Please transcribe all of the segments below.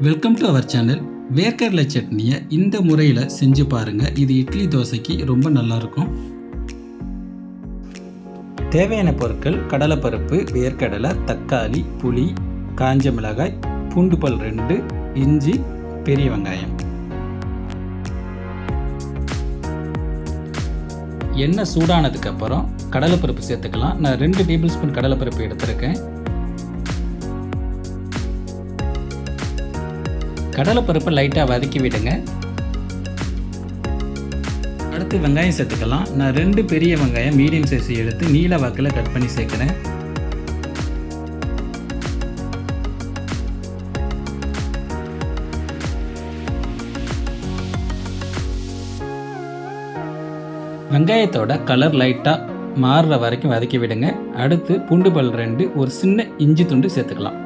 Welcome to our channel வேர்க்கடலை சட்னியை இந்த முறையில் செஞ்சு பாருங்கள் இது இட்லி தோசைக்கு ரொம்ப நல்லாயிருக்கும். தேவையான பொருட்கள் கடலைப்பருப்பு வேர்க்கடலை தக்காளி புளி காஞ்ச மிளகாய் பூண்டு பல் ரெண்டு இஞ்சி பெரிய வெங்காயம். எண்ணெய் சூடானதுக்கப்புறம் கடலைப்பருப்பு சேர்த்துக்கலாம். நான் ரெண்டு டேபிள் ஸ்பூன் கடலைப்பருப்பு எடுத்திருக்கேன். கடலைப்பருப்பை லைட்டாக வதக்கி விடுங்க. அடுத்து வெங்காயம் சேர்த்துக்கலாம். நான் ரெண்டு பெரிய வெங்காயம் மீடியம் சைஸ் எடுத்து நீல வாக்கில் கட் பண்ணி சேர்க்குறேன். வெங்காயத்தோட கலர் லைட்டாக மாறுற வரைக்கும் வதக்கி விடுங்க. அடுத்து பூண்டு பல் ரெண்டு ஒரு சின்ன இஞ்சி துண்டு சேர்த்துக்கலாம்.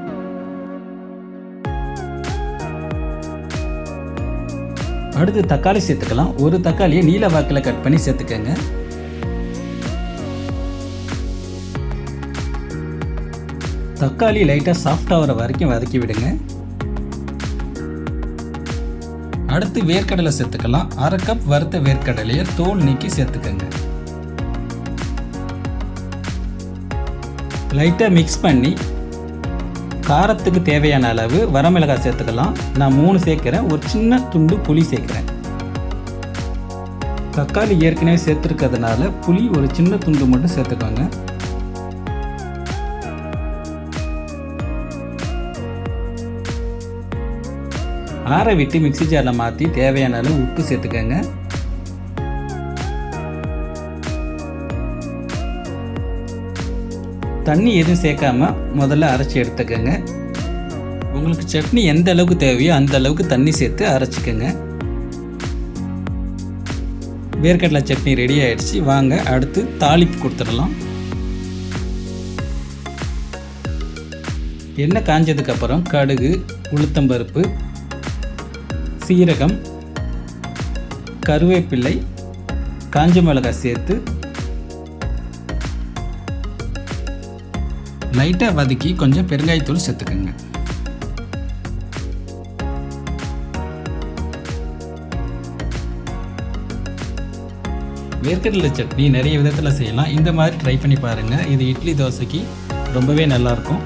அடுத்து தக்காளி சேர்த்துக்கலாம். ஒரு தக்காளியை நீல வாக்கில் கட் பண்ணி சேர்த்துக்கோங்க. தக்காளி லைட்டாக சாஃப்ட் ஆகிற வரைக்கும் வதக்கி விடுங்க. அடுத்து வேர்க்கடலை சேர்த்துக்கலாம். அரை கப் வறுத்த வேர்க்கடலையை தோல் நீக்கி சேர்த்துக்கோங்க. லைட்டாக மிக்ஸ் பண்ணி காரத்துக்கு தேவையான அளவு வரமிளகாய் சேர்த்துக்கலாம். நான் மூணு சேர்க்குறேன். ஒரு சின்ன துண்டு புளி சேர்க்குறேன். தக்காளி ஏற்கனவே சேர்த்துருக்கிறதுனால புளி ஒரு சின்ன துண்டு மட்டும் சேர்த்துக்கோங்க. ஆற விட்டு மிக்சி ஜாரில் மாற்றி தேவையான அளவு உப்பு சேர்த்துக்கோங்க. தண்ணி எதுவும் சேர்க்காம முதல்ல அரைச்சி எடுத்துக்கோங்க. உங்களுக்கு சட்னி எந்த அளவுக்கு தேவையோ அந்த அளவுக்கு தண்ணி சேர்த்து அரைச்சிக்கோங்க. வேர்க்கடலை சட்னி ரெடி ஆகிடுச்சு வாங்க அடுத்து தாளிப்பு கொடுத்துடலாம். எண்ணெய் காஞ்சதுக்கப்புறம் கடுகு உளுத்தம்பருப்பு சீரகம் கருவேப்பிள்ளை காஞ்ச மிளகாய் சேர்த்து லைட்டாக வதக்கி கொஞ்சம் பெருங்காயத்தூள் சேர்த்துக்கோங்க. வேர்க்கடலை சட்னி நிறைய விதத்தில் செய்யலாம். இந்த மாதிரி ட்ரை பண்ணி பாருங்கள் இது இட்லி தோசைக்கு ரொம்பவே நல்லாயிருக்கும்.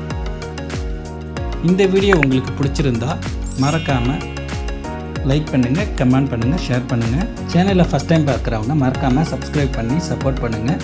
இந்த வீடியோ உங்களுக்கு பிடிச்சிருந்தா மறக்காமல் லைக் பண்ணுங்கள் கமெண்ட் பண்ணுங்கள் ஷேர் பண்ணுங்கள் சேனலில் ஃபஸ்ட் டைம் பார்க்குறவங்க மறக்காமல் சப்ஸ்கிரைப் பண்ணி சப்போர்ட் பண்ணுங்கள்